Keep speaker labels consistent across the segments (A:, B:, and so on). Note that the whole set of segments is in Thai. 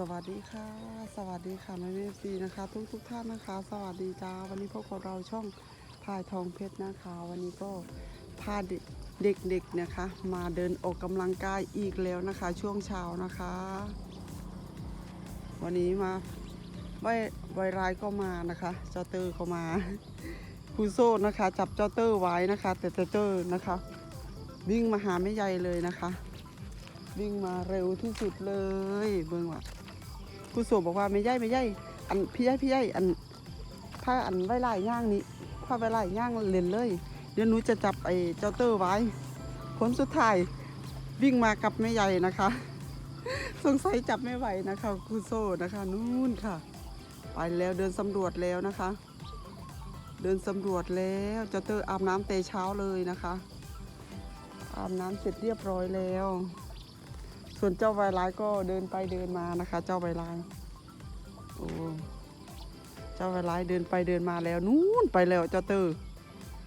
A: สวัสดีค่ะ สวัสดีค่ะแม่เมซีนะคะ ทุกทุกท่านนะคะ สวัสดีจ้าวันนี้พบกับเราช่องพายทองเพชรนะคะ วันนี้ก็พาเด็กๆนะคะ มาเดินออกกำลังกายอีกแล้วนะคะ ช่วงเช้านะคะ วันนี้มาไวไวรายก็มานะคะเจ้าเตอร์ก็มาคูโซ่นะคะ จับเจ้าเตอร์ไว้นะคะ แต่เจ้าเตอร์นะคะ วิ่งมาหาแม่ใหญ่เลยนะคะ วิ่งมาเร็วที่สุดเลย เบิ่งว่าครูโสบอกว่าไม่ใหญ่ไม่ใหญ่อันพี่ใหญ่พี่ใหญ่อันถ้าอันไว้ไล่ย่างนี้ถ้าไว้ไล่ย่างเล่นเลย เดี๋ยวหนูจะจับไอ้เจ้าเตอร์ไว้ผลสุดท้ายวิ่งมากับแม่ใหญ่นะคะ สงสัยจับไม่ไหวนะคะครูโซนะคะนู่นค่ะ ไปแล้วเดินสำรวจแล้วนะคะ เดินสำรวจแล้วเจ้าเตอร์อาบน้ำเตะเช้าเลยนะคะอาบน้ำเสร็จเรียบร้อยแล้ว ส่วนเจ้าไวร้ายก็เดินไปเดินมานะคะ เจ้าไวร้ายโอ้เจ้าไวร้ายเดินไปเดินมาแล้วนู่นไปแล้วเจ้าเตอร์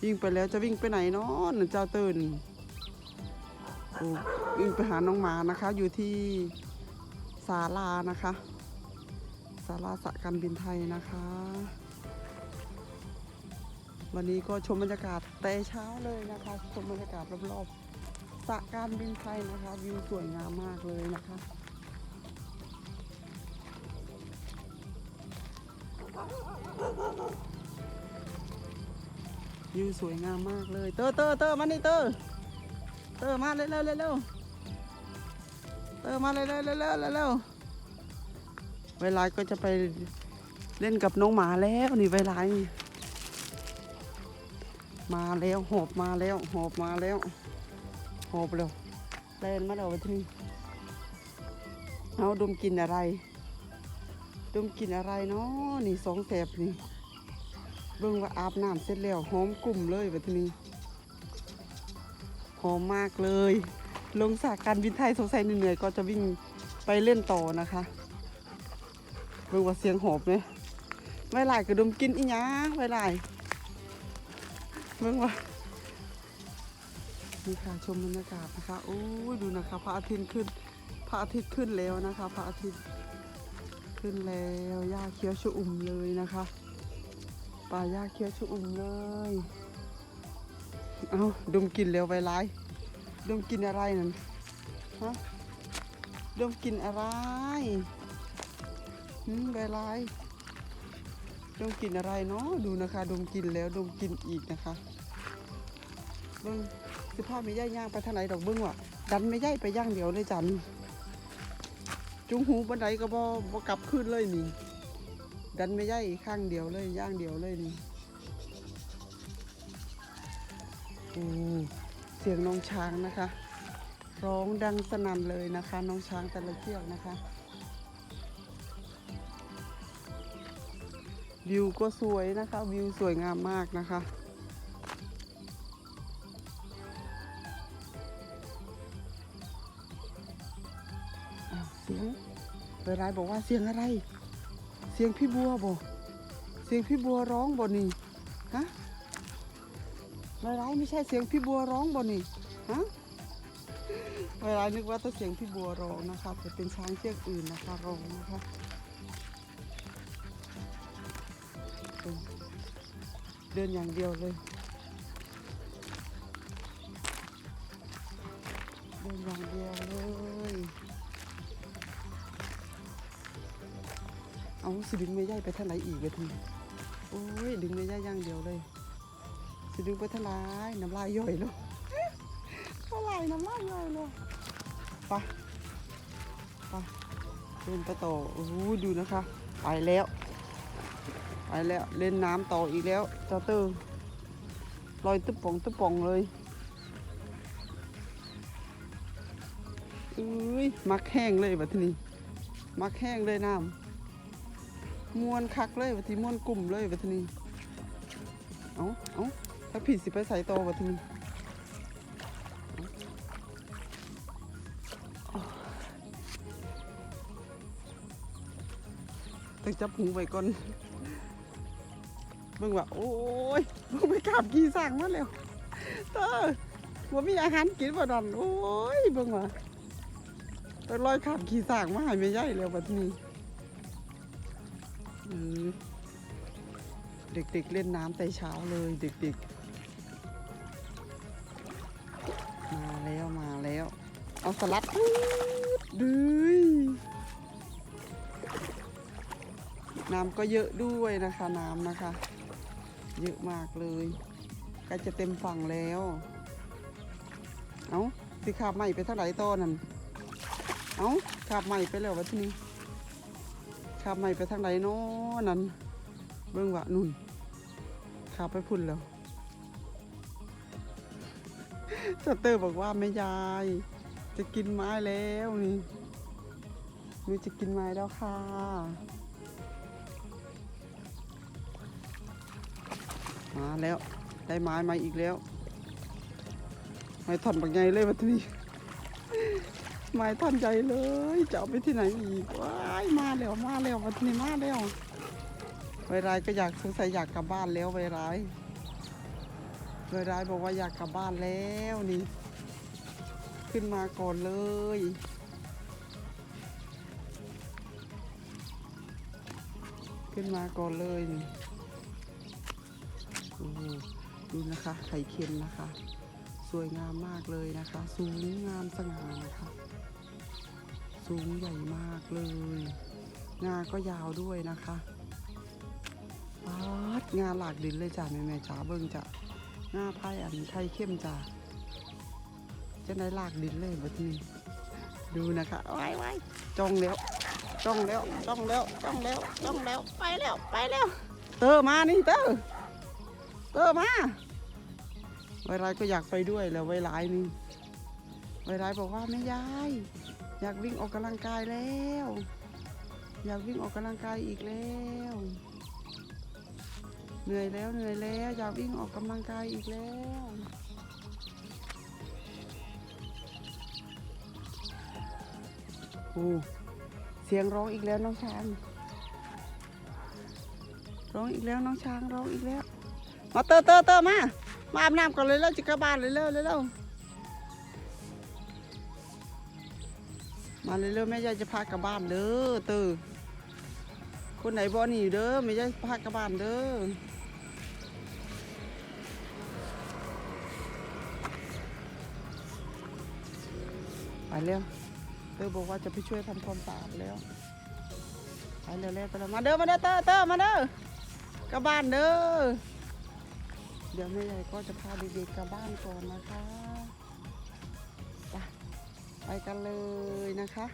A: วิ่งไปแล้วจะวิ่งไปไหนเนาะเจ้าเตอร์โอ้วิ่งไปหาน้องหมานะคะ อยู่ที่ศาลานะคะศาลาสะการบินไทยนะคะ วันนี้ก็ชมบรรยากาศแต่เช้าเลยนะคะ ชมบรรยากาศรอบๆ สระการบินไทยนะคะวิวสวยงามมากเลยนะคะวิวสวยงามมากเลย เตอเตอเตอมานี่เตอเตอมาเร็วเร็วเร็วเตอมาเร็วเร็วเร็วเร็วเวลาก็จะไปเล่นกับน้องหมาแล้วนี่เวลามาแล้วหอบมาแล้วหอบมาแล้ว หอบเร็วเล่นมาเร็วไปที่นี่เอาดมกลินอะไร ดมกลินอะไรเนาะนี่สองแสบนี่เบิ่งว่าอาบน้ำเสร็จแล้วหอมกลุ่มเลยแบบนี้หอมมากเลย ลงสากการบินไทยสงสัยเหนื่อยก็จะวิ่งไปเล่นต่อนะคะเบิ่งว่าเสียงหอบไหมไว้หลายกระดมกินอีหยังไว้หลายเบิ่งว่า นี่ค่ะชมบรรยากาศนะคะโอ้ยดูนะคะพระอาทิตย์ขึ้นพระอาทิตย์ขึ้นแล้วนะคะพระอาทิตย์ขึ้นแล้วหญ้าเขียวชอุ่มเลยนะคะป่าหญ้าเขียวชอุ่มเลยเอาดมกลิ่นเร็วไปไล่ดมกลิ่นอะไรนั่นฮะดมกลิ่นอะไรหืมไปไล่ดมกลิ่นอะไรเนาะดูนะคะ ดมกลิ่นแล้วดมกลิ่นอีกนะคะเบิ้ง สิพ่อไม่ย่ายย่างไปทางไหนดอกเบิ้งว่ะดันไม่ย่ายไปย่างเดียวเลยจันจุงหูบันไดก็บ่บ่กลับขึ้นเลยนี่ดันไม่ย่ายข้างเดียวเลยย่างเดียวเลยนี่โอ้เสียงน้องช้างนะคะ ร้องดังสนั่นเลยนะคะ น้องช้างแต่ละเชือกนะคะวิวก็สวยนะคะ วิวสวยงามมากนะคะ สียงเวลาบอกว่าเสียงอะไร เสียงพี่บัวบ่เสียงพี่บัวร้องบ่นี่ฮะเวลาไม่ใช่เสียงพี่บัวร้องบ่นี่ฮะเวลานึกว่าแต่เสียงพี่บัวร้องนะคะแต่เป็นช้างเชือกอื่นนะคะร้องนะคะเดินอย่างเดียวเลย เดินอย่างเดียวเลย เอาสิดึงไม่ย่ายไปทางไหนอีกไปทีโอ้ยดึงไม่ย่ายย่างเดียวเลย สิดึงไปทางไหนน้ำลายย่อยเลยเท่าไรน้ำลายย่อยเลยไปไปเดินไปต่อโอ้โหดูนะคะ ไปแล้วไปแล้วเล่นน้ำต่ออีกแล้วจ้าเตอร์ลอยตุ๊บป่องตุ๊บป่องเลยเอ้ยมักแห้งเลยแบบนี้มักแห้งเลยน้ำ มวนคักเลยวัทีมวนกลุ่มเลยวัทีนี้เอาเอาถ้าผิดสิไปใส่โตวัทีนี้ต้องจับหูไว้ก่อนเบิ่งว่า โอ้ยเบิ่งไปกราบกี่สั่งมาแล้วเตอว่ามีอาหารกินบ่ดันโอ้ยเบิ่งว่าไปลอยขับขี่สร้างมาให้ไม่ใหญ่แล้วบัดนี้ เด็กๆเล่นน้ำแต่เช้าเลยเด็กๆ มาแล้วมาแล้ว เอาสลัดปื๊ดดืยน้ำก็เยอะด้วยนะคะน้ำนะคะ เยอะมากเลยใกล้จะเต็มฝั่งแล้ว เอาสิขาบใหม่ไปเท่าไหร่ต้นนั่นเอาขาบใหม่ไปแล้ววะทีนี่ ขาบใหม่ไปทางไหนเนาะนั่นเบิ่งวะนุ่นขาบไปพุ่นแล้วสเตอร์บอกว่าแม่ยาย จะกินไม้แล้วนี่มีจะกินไม้แล้วค่ะ มาแล้ว ได้ไม้มาอีกแล้ว ไม้ท่อนบางใหญ่เลยวันนี้ ไม้ท่อนใหญ่เลย จะเอาไปที่ไหนอีกว้ายมาแล้วมาแล้ววันนี้มาแล้วไวรายก็อยากสงสัยอยากกลับบ้านแล้วไวรายไวรายบอกว่าอยากกลับบ้านแล้วนี่ ขึ้นมาก่อนเลยขึ้นมาก่อนเลยนี่โอ้ดูนะคะไข่เค็มนะคะ สวยงามมากเลยนะคะ สูงงามสง่านะคะ สูงใหญ่มากเลย งาก็ยาวด้วยนะคะปาดงาหลากดินเลยจ้ะแม่แม่จ๋าเบิ่งจ้ะงาไผ่อันไข่เข้มจ้ะจะได้ลากดินเลยแบบนี้ ดูนะคะไว้ไว้จ้องแล้วจ้องแล้วจ้องแล้วจ้องแล้วจ้องแล้วไปแล้วไปแล้ว เตอร์มานี่เตอร์เตอร์มาไวไรก็อยากไปด้วยแล้วไวไรนี่ไวไรบอกว่าแม่ยาย อยากวิ่งออกกำลังกายแล้ว อยากวิ่งออกกำลังกายอีกแล้ว เหนื่อยแล้วเหนื่อยแล้วอยากวิ่งออกกำลังกายอีกแล้วโอ้เสียงร้องอีกแล้วน้องช้าง ร้องอีกแล้วน้องช้างร้องอีกแล้ว มาเตอเตอเตอมา มาอาบน้ำก่อนเลยแล้วจิกลับบ้านเลยเร็วเร็ว มาเร็วๆแม่ยายจะพากลับบ้านเด้อเตอคนไหนบ่หนีเด้อแม่ยายพากลับบ้านเด้อไปเร็วเตอบอกว่าจะไปช่วยทำความสะอาดแล้วไปเร็วๆไปแล้วมาเด้อมาเด้อเตอเตอมาเด้อกลับบ้านเด้อเดี๋ยวแม่ใหญ่ก็จะพาเด็กๆกลับบ้านก่อนนะคะ ไปกันเลยนะคะ